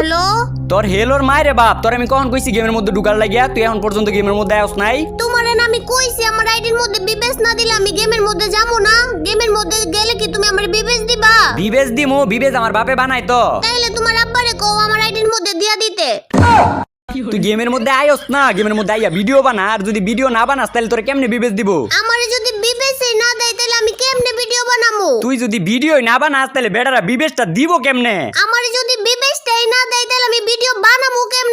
Hello তোর হেলোর মায়েরে বাপ তোর আমি কখন কইছি গেমের মধ্যে ঢুকার লাগিয়া তুই এখন পর্যন্ত গেমের মধ্যে নাই? তোমারে আমি কইছি আমার আইডির মধ্যে বিবেচ না দিলে আমি গেমের মধ্যে যাব না। গেমের মধ্যে গেলে কি তুমি আমার বিবেচ দিবা? বিবেজ দিমু বিবেজ আমার বাপে বানাই তো। তাইলে তোমার আব্বারে কও আমার আইডির মধ্যে দিয়া দিতে। তুই গেমের মধ্যে আয়স না গেমের মধ্যে আইয়া ভিডিও বানা আর যদি ভিডিও না বানাস তাহলে তোর কেমনে বিবেজ দিব? আমারে যদি বিবেচই না দেয় তাহলে আমি কেমনে ভিডিও বানামু? তুই যদি ভিডিও না বানাস তাহলে বেটারা বিবেজটা দিব কেমনে? আমারে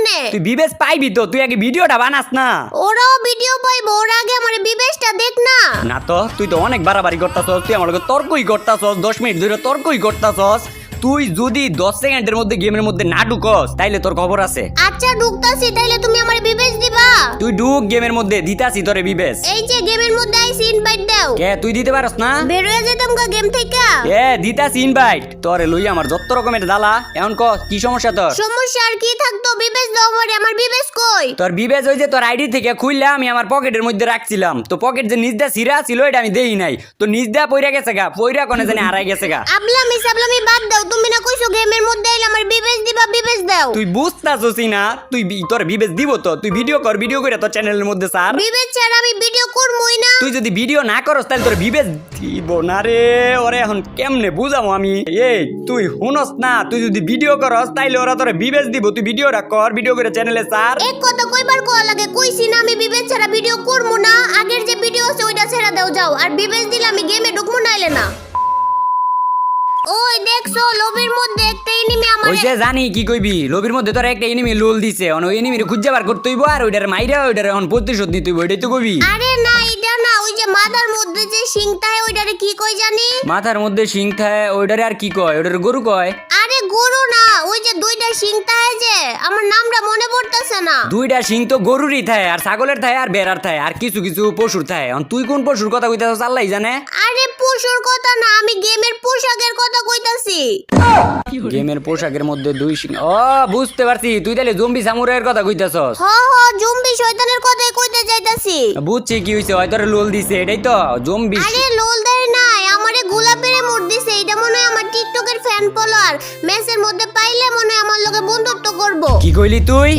কেমনে তুই বিবেজ পাইবি তো তুই আগে ভিডিওটা বানাস না। ওরাও ভিডিও পাইবো ওর আগে আমার বিবেচটা দেখ না। না তো তুই তো অনেক বাড়াবাড়ি করতাছস তুই আমার লগে তর্কই করতাছস দশ মিনিট ধরে তর্কই করতাছস। তুই যদি দশ সেকেন্ডের মধ্যে গেমের মধ্যে না ঢুকস তাইলে তোর খবর আছে। আচ্ছা ঢুকতাছি তাইলে তুমি আমার বিবেচ দিবা। তুই ঢুক গেমের মধ্যে দিতাছি তোরে বিবেশ। এই যে গেমের মধ্যে আইসি ইনভাইট দাও। কে তুই দিতে পারস না? যেতাম গা গেম থেকে। এ দিতাছি ইনভাইট তোরে লই আমার যত রকমের জ্বালা। এখন ক কি সমস্যা তোর? সমস্যা আর কি থাকতো? দাও আমারে আমার বিবেচ কই? তোর বিবেচ ওই যে তোর আইডি থেকে আমি আমার পকেটের মধ্যে রাখছিলাম। তো পকেট যে নিজ দা সিরা ছিল এটা আমি দেই নাই। তো নিজ দা পইরা গেছে গা পইরা কোনে জানি হারাই গেছে গা। আবলামি সাবলামি বাদ দাও তুমি না কইছো গেমের মধ্যে আইলে আমার বিবেচ দিবা বিবেচ দাও। তুই বুঝতাছসি না তুই বি- তোর বিবেচ দিব তো। তুই ভিডিও কর ভিডিও করে তোর চ্যানেলের মধ্যে স্যার বিবেচ ছাড়া আমি ভিডিও করবই না। তুই যদি ভিডিও না করস তাহলে তোর বিবেচ দিব না রে। ওরে, এখন কেমনে বুঝাবো আমি? এই, তুই হুনস না, তুই যদি ভিডিও করস, তাইলে ওরা তোর বিবেচ দিব। তুই ভিডিওটা কর, ভিডিও করে চ্যানেলে সার। এক কথা কইবার কোয়া লাগে, কইছি না আমি বিবেচ ছাড়া ভিডিও করব না। আগের যে ভিডিও আছে, ওইটা ছেড়ে দাও, যাও। আর বিবেচ দিলে আমি গেমে ঢুকবো নাইলে না। ওই দেখছ লবির মধ্যে একটা এনিমি আমার ওই যে জানি কি কইবি? লবির মধ্যে তোর একটা এনিমি লোল দিছে। অন ওই এনিমির খুঁজে বার করতে হইব আর ওইটার মাইরা ওইটার এখন প্রতিশোধ নিতে হইব এটাই তো কইবি। আরে না এটা না ওই যে মাথার মধ্যে যে সিংটা থাকে ওইটারে কি কই জানি? মাথার মধ্যে শিং থাকে ওইটারে আর কি কয়? ওইটার গরু কয়? ওই যে দুইটা হয় যে আমার নামটা মনে পড়তেছে না। দুইটা শিং তো গরুরই থাকে আর ছাগলের থাকে আর বেড়ার থাকে আর কিছু কিছু পশুর থাকে এখন তুই কোন পশুর কথা কইতাছস আল্লাহ জানে? আরে পশুর কথা না আমি গেমের পোশাকের কথা কইতাছি। গেমের পোশাকের মধ্যে দুই শিং ও বুঝতে পারছি তুই তাহলে জম্বি সামুরাইয়ের কথা কইতাছস। হ হ জম্বি শয়তানের কথাই কইতে যাইতাছি। বুঝছি কি হইছে হয়তো লোল দিছে এটাই তো জম্বি আরে লোল দেয় গোলাপেরে মোড় দিছে, এটা মনে হয় আমার টিকটকের ফ্যান ফলোয়ার ম্যাচের মধ্যে পাইলে মনে হয় আমার লগে বন্ধুত্ব করব। কি কইলি তুই?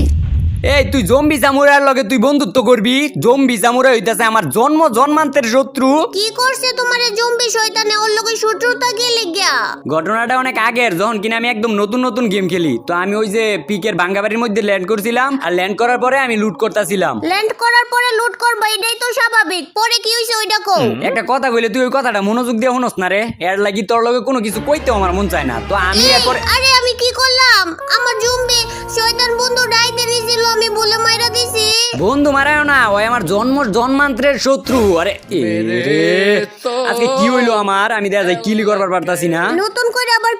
এই তুই জম্বি সামুরাইয়ের লগে তুই বন্ধুত্ব করবি? জম্বি সামুরাই হইতাছে আমার জন্ম জন্মান্তের শত্রু। কি করছে তোমারে জম্বি শয়তানে? ওর লগে শত্রুতা গেলে গিয়া ঘটনাটা অনেক আগের যখন কিনা আমি একদম নতুন নতুন গেম খেলি। তো আমি ওই যে পিকের বাঙ্গাবাড়ির মধ্যে ল্যান্ড করছিলাম আর ল্যান্ড করার পরে আমি লুট করতেছিলাম। ল্যান্ড করার পরে লুট করবা এটাই তো স্বাভাবিক। পরে কি হইছে ওইটা কও? একটা কথা কইলে তুই ওই কথাটা মনোযোগ দিয়ে শুনস না রে। এর লাগি তোর লগে কোনো কিছু কইতেও আমার মন চায় না। তো আমি এই, এরপরে আরে আমি কি করলাম? আমার জম্বি শয়তান বন্ধু ডাইতে নিছিল আমি বলে মাইরা দিছি। বন্ধু মারায় না ওই আমার জন্ম জন্মান্তরের শত্রু। আরে এ রে, আজকে কি হইল আমার? আমি দেখা যায় কিলি করবার পারতাছি না। নতুন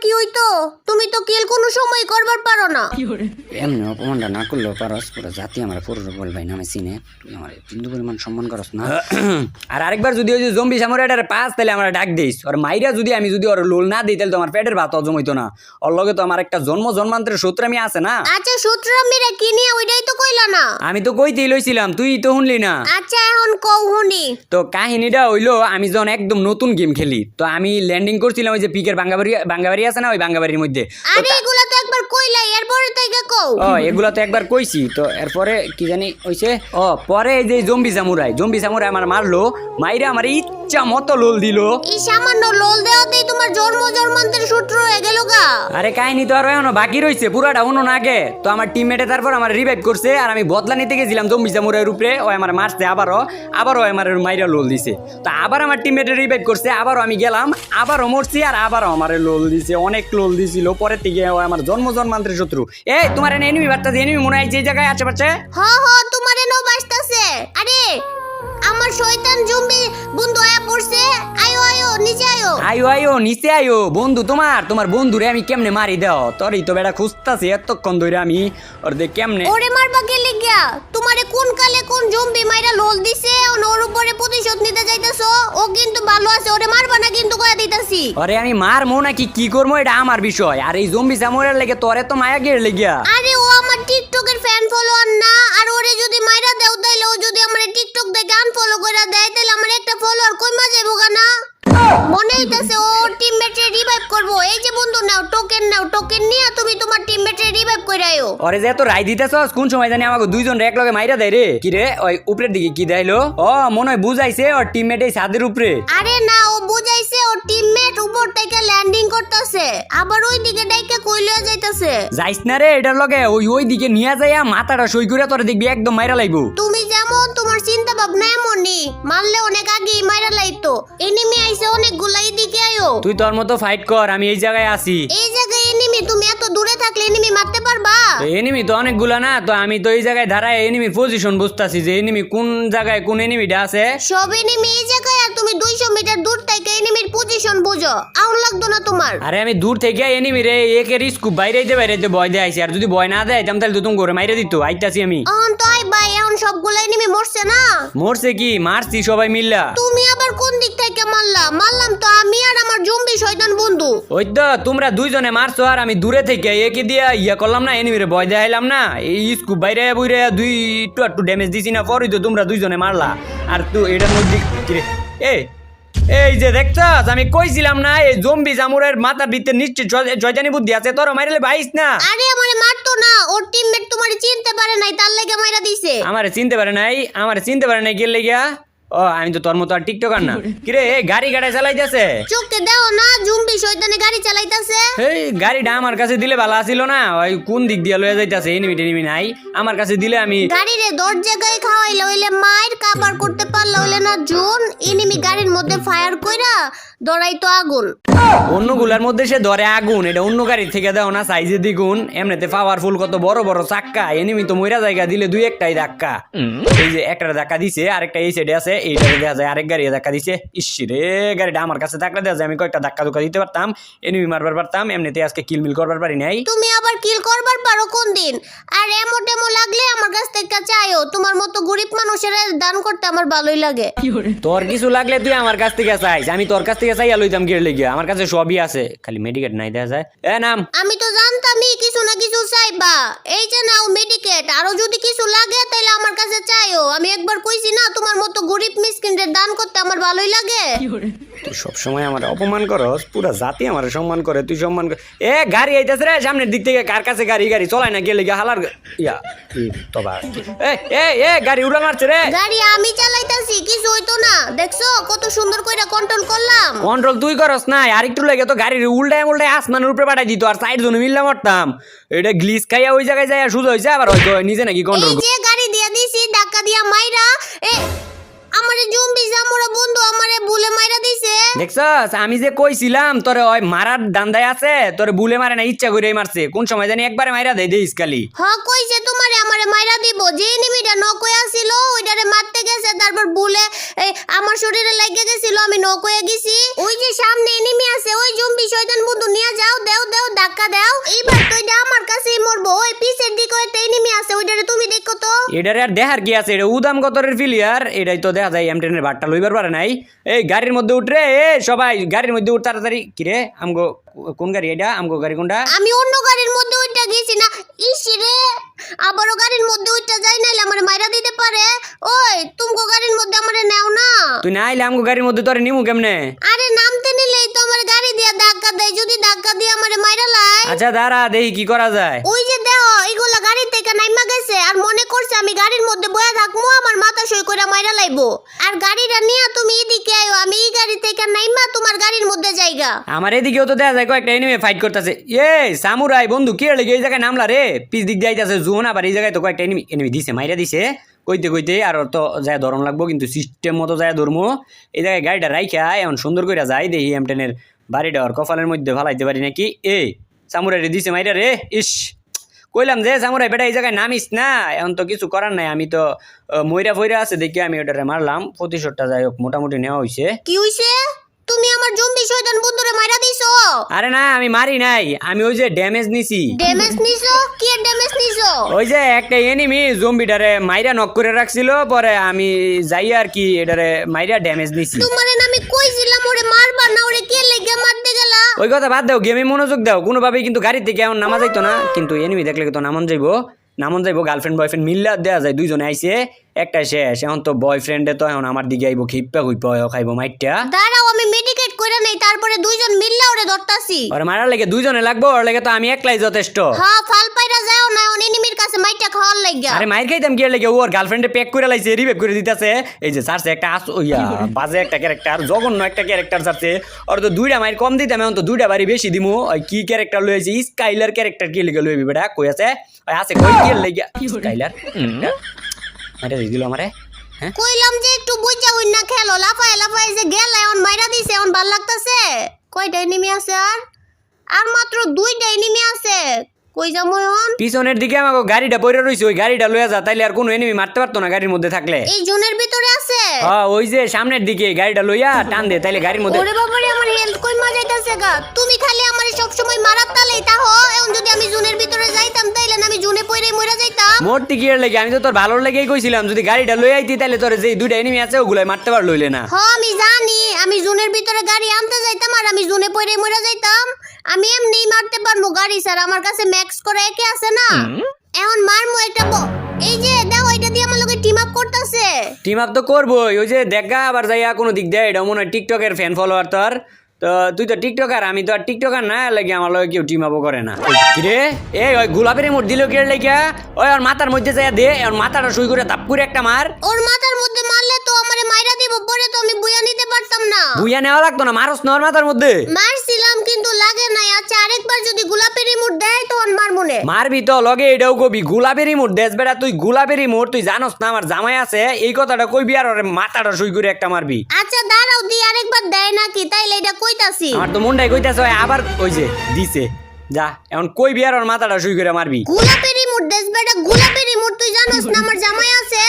কি হইতো? তুমি তো কিল কোনো সময় করবার পারো না। এমনি অপমানটা না করলেও পারস পুরো জাতি আমার পুরো বল ভাই নামে চিনে। তুই আমার বিন্দু পরিমাণ সম্মান করস না। আর আরেকবার যদি ওই যে জম্বি সামুরাইটার পাস তাহলে আমার ডাক দিস। আর মাইরা যদি আমি যদি ওর লোল না দিই তাহলে তো আমার পেটের ভাত হজম হইতো না। ওর লগে তো আমার একটা জন্ম জন্মান্তের শত্রু আমি আছে না। আচ্ছা সূত্রা মেরে কি নিয়ে ওইটাই তো কইলা না? আমি তো কইতেই লইছিলাম তুই তো শুনলি না। আচ্ছা এখন কও হুনি তো কাহিনীটা হইল আমি যখন একদম নতুন গেম খেলি তো আমি ল্যান্ডিং করছিলাম ওই যে পিকের বাঙ্গাবাড়ি বাঙ্গাবাড়ি আছে না ওই ভাঙ্গা বাড়ির মধ্যে? আরে এগুলা তো একবার কইলা এরপরে থেকে কও। ও এগুলা তো একবার কইছি। তো এরপরে কি জানি হইছে? ও পরে এই যে জম্বি জম্বি আমার মারলো মাইরা আমার ইচ্ছা মতো লোল দিল। এই সামান্য লোল দেওয়াতেই তোমার জন্ম জন্মান্তের সূত্র হয়ে গেল গা আরে কাহিনী তো আরও এখনও বাকি রইছে, পুরাটা না আগে। তো আমার টিমমেটে তারপর আমার রিভাইভ করছে, আর আমি বদলা নিতে গেছিলাম জম্বি সামুরাইয়ের উপরে, ও আমার মারছে আবারও আবারও আমার মাইরা লোল দিছে। তো আবার আমার টিমমেটে রিভাইভ করছে, আবারও আমি গেলাম, আবারও মরছি, আর আবারও আমার লোল দিছে, অনেক লোল দিছিল, পরের থেকে ও আমার জন্ম জন্মান্তের শত্রু। এই, তোমার এনিমি বার্তা এনিমি মনে হয় যে জায়গায় আশেপাশে? হ হ, তোমার এনো বাসতাছে আরে আমার শয়তান জম্বি বন্ধু আয়া পড়ছে। আয়ো আয়ো নিচে আয়ো। আয়ো আয়ো নিচে আয়ো। বন্ধু তোমার তোমার বন্ধুরে আমি কেমনে মারি দাও? তোরই তো বেটা খুঁজতাছি এতক্ষণ ধরে আমি। ওর দেখ কেমনে ওরে মারবা গেলে গিয়া তোমারে কোন কালে কোন জম্বি মাইরা লোল দিছে? এখন ওর উপরে প্রতিশোধ নিতে যাইতাছো? ও কিন্তু ভালো আছে ওরে মারবা না কিন্তু কয়া দিতাছি? আরে আমি মারমো নাকি কি করব এটা আমার বিষয়। আর এই জম্বি জামুরের লেগে তোরে তো মায়া গেড় লেগিয়া। আরে ও আমার টিকটকের ফ্যান ফলোয়ার ওরে যদি মাইরা দেও তাইলে ও যদি আমার টিকটক দেখে আনফলো করে দেয় তাহলে আমার একটা ফলোয়ার কইমা যাইবো না? মনে হইতাছে ও টিমমেটে রিভাইভ করব। এই যে বন্ধু নাও টোকেন নাও টোকেন নিয়ে তুমি তোমার টিমমেটে রিভাইভ আয়ো ওরে যে এত রাই দিতেছস কোন সময় জানি আমাকে দুইজন এক লগে মাইরা দেয় রে? কি রে ওই উপরের দিকে কি দেয়লো ও মনে হয় বুঝাইছে ওর টিমমেট এই ছাদের উপরে। আরে না ও বুঝাইছে ওর টিমমেট উপর থেকে ল্যান্ডিং করতেছে। আবার ওই দিকে ডাইকে যাইতাছে। যাইস না রে এটার লগে ওই ওই দিকে নিয়ে যাইয়া মাথাটা সই করে তোর দেখবি একদম মাইরা লাইবো। তুমি যেমন তোমার চিন্তা ভাবনা এমনই মারলে অনেক আগে মাইরা লাইতো। এনিমি আইছে অনেকগুলা দিকে আয়ো। তুই তোর মতো ফাইট কর আমি এই জায়গায় আছি। এই এনিমি তুমি এত দূরে থাকলে এনিমি মারতে পারবা? এনিমি তো অনেকগুলা না তো আমি তো এই জায়গায় দাঁড়ায় এনিমির পজিশন বুঝতাছি যে এনিমি কোন জায়গায় কোন এনিমিটা আছে। সব এনিমি এই জায়গায় আর তুমি দুইশো মিটার দূর থেকে এনিমির পজিশন বুঝো। আউন লাগতো না তোমার? আরে আমি দূর থেকে এনিমি রে একের স্কুপ বাইরেইতে বাইরেতে ভয় দেয় আর যদি ভয় না দেয় তাহলে তো তুমি ঘরে মাইরে দিত আইতাছি আমি। এখন তো আই ভাই এখন সবগুলো এনিমি মরছে না? মরছে কি? মারছি সবাই মিল্লা। তুমি আবার কোন দিক থেকে মারলা? মারলাম তো আমি আর আমার জম্বি শয়তান ওই তো তোমরা দুইজনে মারছো আর আমি দূরে থেকে একে দিয়া ইয়া করলাম না এনিমিরে ভয় দেখাইলাম না। এই স্কুপ বাইরে বুইরে দুই একটু একটু ড্যামেজ দিছি না পরই তো তোমরা দুইজনে মারলা। আর তুই এটার মধ্যে কিরে এ এই যে দেখছস আমি কইছিলাম না এই জম্বি জামুরের মাথার ভিতরে নিশ্চয় জয়- জয়জানি বুদ্ধি আছে তোর মাইরে বাইস না। আরে আমারে মারতো না ওর টিমমেট তোমারে চিনতে পারে নাই তার লেগে মাইরা দিছে। আমারে চিনতে পারে নাই আমারে চিনতে পারে নাই গেলে গিয়া ও আমি তো তোর মতো আর টিকটকার না। কিরে গাড়ি গাড়ি চালাইতেছে? চোখে দেও না জুম্বি শয়তানে গাড়ি চালাইতেছে। এই গাড়িটা আমার কাছে দিলে ভালো আছিল না ওই কোন দিক দিয়ে লয়ে যাইতাছে এনিমি টেনিমি নাই। আমার কাছে দিলে আমি গাড়ি রে দর জায়গায় খাওয়াইলে হইলে মায়ের কাবার করতে পারলে হইলে না জুন। এনিমি গাড়ির মধ্যে ফায়ার কইরা দড়াইতো আগুন। অন্যগুলার মধ্যে সে ধরে আগুন এটা অন্য গাড়ির থেকে দাও না সাইজে দ্বিগুণ। এমনিতে পাওয়ারফুল কত বড় বড় চাক্কা এনিমি তো মইরা জায়গা দিলে দুই একটাই ধাক্কা। এই যে একটা ধাক্কা দিছে আরেকটা এই সাইডে আছে দেখা যায় আরেক গাড়ি ধাক্কা দিছে। ইস রে গাড়িটা আমার কাছে থাকলে দেখা যায় আমি কয়েকটা ধাক্কা ধুক্কা দিতে পারতাম এনিমি মারবার পারতাম এমনিতে আজকে কিলমিল করবার পারি নাই। তুমি আবার কিল করবার পারো কোন দিন? আর এমো টেমো লাগলে আমার কাছ থেকে চাইও তোমার মতো গরিব মানুষের দান করতে আমার ভালোই লাগে। তোর কিছু লাগলে তুই আমার কাছ থেকে চাইস আমি তোর কাছ থেকে চাইয়া লইতাম গেলে গিয়ে আমার কাছে সবই আছে, খালি মেডিকেট নাই, দেখা যায়। এ, নাম। আমি তো জানতামই কিছু না কিছু চাইবা। এই যে নাও মেডিকেট আরও যদি কিছু লাগে তাহলে আমার কাছে চাইও। আমি একবার কইছি না তোমার মতো গরিব মিসকিনদের দান করতে আমার ভালোই লাগে। তুই সবসময় আমার অপমান করস পুরা জাতি আমার সম্মান করে তুই সম্মান কর এ গাড়ি আইতাছে রে সামনের দিক থেকে কার কাছে গাড়ি গাড়ি চলাই না গেলে গিয়ে হালার ইয়া ই তবা। এ এ এ গাড়ি মারছে রে। গাড়ি আমি চালাইতাছি কিছু হইতো না। দেখছ কত সুন্দর কইরা কন্ট্রোল করলাম। কন্ট্রোল তুই করস না আর একটু লাগে তো গাড়ির উল্টায় উল্টায় আসমানের উপরে পাঠাই দিত আর সাইড জন্য মিললে মারতাম এটা গ্লিস খাইয়া ওই জায়গায় যায় সুযোগ হয়েছে আবার হয়তো নিজে নাকি কন্ট্রোল যে গাড়ি দিয়ে দিছি, ধাক্কা দিয়া মাইরা, এ আমারে জম্বি জামুরা বন্ধু আমারে ভুলে মাইরা দিছে। দেখছস? আমি যে কইছিলাম তোরে ওই মারার দান্দায় আছে তোরে বুলে মারে না ইচ্ছা করেই মারছে। কোন সময় জানি একবারে মাইরা দেয় দেইস খালি হ কইছে তোমারে আমারে মাইরা দিব। যে এনিমিটা নকয়া ছিল ওইটারে মারতে গেছে তারপর ভুলে এই আমার শরীরে লাগিয়ে গেছিল আমি নকয়া গেছি। ওই যে সামনে এনিমি আছে ওই জম্বি শয়তান বন্ধু নিয়ে যাও দেও দেও ধাক্কা দাও। এইবার তো এটা আমার কাছেই মরবো। ওই পিছের দিকে একটা এনিমি আছে ওইটারে তুমি দেখো তো। এটারে আর দেহার কি আছে? এটা উদাম গতরের ফিলিয়ার এটাই তো দেখা যায় এম টেনের বাটটা লইবার পারে নাই। এই গাড়ির মধ্যে উঠরে এ সবাই গাড়ির মধ্যে উঠ তাড়াতাড়ি। কিরে আমগো কোন গাড়ি এটা? আমগো গাড়ি কোনটা? আমি অন্য গাড়ির মধ্যে ওইটা গেছি না। ইস রে আবারও গাড়ির মধ্যে ওইটা যাই নাইলে আমার মাইরা দিতে পারে। ওই তুমকো গাড়ির মধ্যে আমারে নেও না। তুই না আইলে আমগো গাড়ির মধ্যে তোরে নিমু কেমনে? আরে নামতে নিলেই তো আমার গাড়ি দিয়া ধাক্কা দেয়। যদি ধাক্কা দিয়ে আমারে মাইরা লাই। আচ্ছা দাঁড়া দেখি কি করা যায়। ওই গাড়ি থেকে নাইমা গেছে আর মনে করছে আমি গাড়ির মধ্যে বয়া থাকব, আমার মাথা সই করে মাইরা লাইবো। আর গাড়িটা নিয়ে তুমি এদিকে আয়ো, আমি এই গাড়ি থেকে নাইমা তোমার গাড়ির মধ্যে যাইগা। আমার এদিকেও তো দেখা যায় কয়েকটা এনিমে ফাইট করতেছে। এ সামুরাই, বন্ধু, কি লেগে এই জায়গায় নামলা রে? পিস দিক দিয়ে আইতাছে জোন, আবার এই জায়গায় তো কয়েকটা এনিমি এনিমি দিছে, মাইরা দিছে। কইতে কইতে আর তো যায় ধরন লাগবো, কিন্তু সিস্টেম মতো যায় ধরমো। এই জায়গায় গাড়িটা রাইখা এমন সুন্দর করে যায়, দেখি এম টেনের বাড়িটা ওর কপালের মধ্যে ফালাইতে পারি নাকি? এ সামুরাই দিছে মাইরা রে, ইস। কইলাম যে সামুরাই বেটা এই জায়গায় নামিস না? এখন তো কিছু করার নাই। আমি তো মইরা ফইরা আছে দেখি আমি ওটারে মারলাম। প্রতিশোধটা যাই হোক মোটামুটি নেওয়া হয়েছে কি হইছে? তুমি আমার জম্বি শয়তান বন্ধুরে মাইরা দিছো? আরে না আমি মারি নাই। আমি ওই যে ড্যামেজ নিছি। ড্যামেজ নিছো? কি ড্যামেজ নিছো? ওই যে একটা এনিমি জম্বিটারে মাইরা নক করে রাখছিল পরে আমি যাই আর কি এটারে মাইরা ড্যামেজ নিছি। তোমারে আমি কইছিলাম ওই কথা বাদ দাও গেমে মনোযোগ দাও। কোনোভাবেই কিন্তু গাড়ি থেকে এমন নামা যাইতো না। কিন্তু এনিমি দেখলে তো নামন যাইবো। নামন যাইবো গার্লফ্রেন্ড বয়ফ্রেন্ড মিল্লা দেওয়া যায় দুইজনে আইসে একটা শেষ। এখন তো বয়ফ্রেন্ডে তো এখন আমার দিকে আইবো খিপ্পা খুইপা খাইবো মাইটটা দাঁড়াও আমি মেডিকেট করে নেই তারপরে দুইজন মিল্লা ওরে ধরতাছি। ওর মারার লাগে দুইজনে লাগবো ওর লাগে তো আমি একলাই যথেষ্ট। হ্যাঁ ফাল মাইটা খাওয়ার লাগিয়া আরে মাইর খাইতাম কি লাগে? ওর গার্লফ্রেন্ডে প্যাক করে লাইছে রিভাইভ করে দিতেছে। এই যে সারছে একটা আস ইয়া বাজে একটা ক্যারেক্টার জঘন্য একটা ক্যারেক্টার সারছে। ওর তো দুইটা মাইর কম দিতাম এখন তো দুইটা বাড়ি বেশি দিমু। ওই কি ক্যারেক্টার লয়েছে স্কাইলার ক্যারেক্টার কি লিখে লইবি বেটা? কই আছে? ওই আছে কই কি লাগে? স্কাইলার মাইরা দিয়ে দিল আমারে? হ্যাঁ? কইলাম যে একটু বুঝা হইন না খেলো। লাফায় লাফায় যে গেল এখন মাইরা দিছে এখন ভালো লাগতাছে? কয়টা এনিমি আছে আর? আর মাত্র দুইটা এনিমি আছে। কই যাব এখন? পিছনের দিকে আমাকে গাড়িটা পড়ে রইছে ওই গাড়িটা লয়ে যা তাইলে আর কোনো এনিমি মারতে পারতো না গাড়ির মধ্যে থাকলে। এই জোনের ভিতরে আছে? হ্যাঁ ওই যে সামনের দিকে গাড়িটা লইয়া টান দে তাইলে গাড়ির মধ্যে ওরে বাবারে আমার হেলথ কই মা যাইতাছে গা। তুমি খালি আমারে সব সময় মারাত তালেই তাহো এখন যদি আমি জোনের ভিতরে যাইতাম তাইলে মইরা যাইতাম। মোট কি এর আমি তো তোর ভালোর লেগেই কইছিলাম যদি গাড়িটা লই আইতি তাহলে তোর যে দুইটা এনিমি আছে ওগুলাই মারতে পারল হইলে না। হ আমি জানি। আমি জোনের ভিতরে গাড়ি আনতে যাইতাম আর আমি জোনে পইরে মইরা যাইতাম। আমি এমনিই মারতে পারব গাড়ি স্যার। আমার কাছে ম্যাক্স করে একে আছে না। এখন মারমু একটা এই যে দেখো এটা দিয়ে আমার লগে টিম আপ করতেছে। টিম আপ তো করবোই। ওই যে দেখা আবার যাইয়া কোনো দিক দেয় এটা মনে হয় টিকটকের ফ্যান ফলোয়ার তোর তো তুই তো টিকটকার আমি তো আর টিকটকার না লাগে আমার লগে কেউ টিম আপও করে না। রে এই ওই গোলাপের মোট দিল কে লেগে? ওই ওর মাথার মধ্যে যাইয়া দে ওর মাথাটা শুই করে তাপ করে একটা মার। ওর মাথার মধ্যে মারলে তো আমারে মাইরা দিব পরে তো আমি বুয়া নিতে পারতাম না। বুয়া নেওয়া লাগতো না মারস না ওর মাথার মধ্যে। মারছিলাম কিন্তু লাগে না আচ্ছা আরেকবার যদি গোলাপের মোট দেয় মারবি তো লগে এটাও কবি গোলাপের মোট দেশ বেটা তুই গোলাপের মোট তুই জানোস না আমার জামাই আছে এই কথাটা কইবি আর ওর মাথাটা শুই করে একটা মারবি। আচ্ছা দাঁড়াও দি আরেকবার দেয় নাকি? তাইলে এটা কইতাছি। আমার তো মনটাই কইতাছে আবার ওই যে দিছে। যা এখন কই বিয়ার ওর মাথাটা শুই করে মারবি। গোলাপের রিমোট দেশ বেটা গোলাপের রিমোট তুই জানোস না আমার জামাই আছে।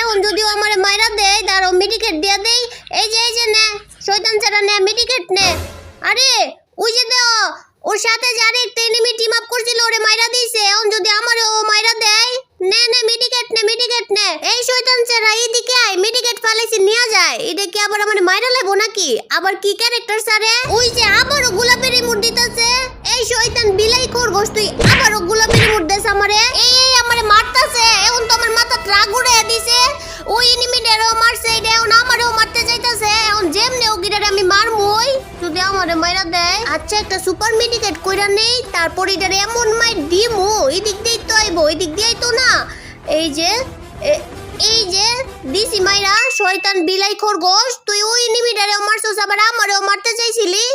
এখন যদি ও আমারে মাইরা দেয় দাঁড়াও মেডিকেট দিয়া দেই। এই যে এই যে নে শয়তান ছাড়া নে মেডিকেট নে। আরে ওই যে দেও ওর সাথে যে আয় মেডিকেট ফালাইছি নিয়ে যায়। এটা আবার আমার মাইরা লাগবো নাকি? আবার কি ক্যারেক্টার স্যারে? ওই যে আবারও গোলাপের রিমোট দিতেছে। এই শয়তান বিলাই খরগোশ তুই, আবারও গোলাপের রিমোট আমারে। এই আমারে মারতাছে। এখন তো আমার মাথা ট্রাক উড়ে দিছে। ওই এনিমিটারও মারছে, এটা এখন আমারও মারতে যাইতাছে। এখন যেমনে ও গিটারে আমি মারমুই, যদি আমারে মাইরা দেয়। আচ্ছা একটা সুপার মেডিকেট কইরা নেই, তারপর এমন মাই দিমু। এদিক দিয়েই তো আইবো, এদিক দিয়েই তো না। এই যে এই যে, বিসি মাইরা শয়তান বিলাই খরগোশ, তুই ওই এনিমিটারেও মারছস, আবার আমারেও মারতে চাইছিলি?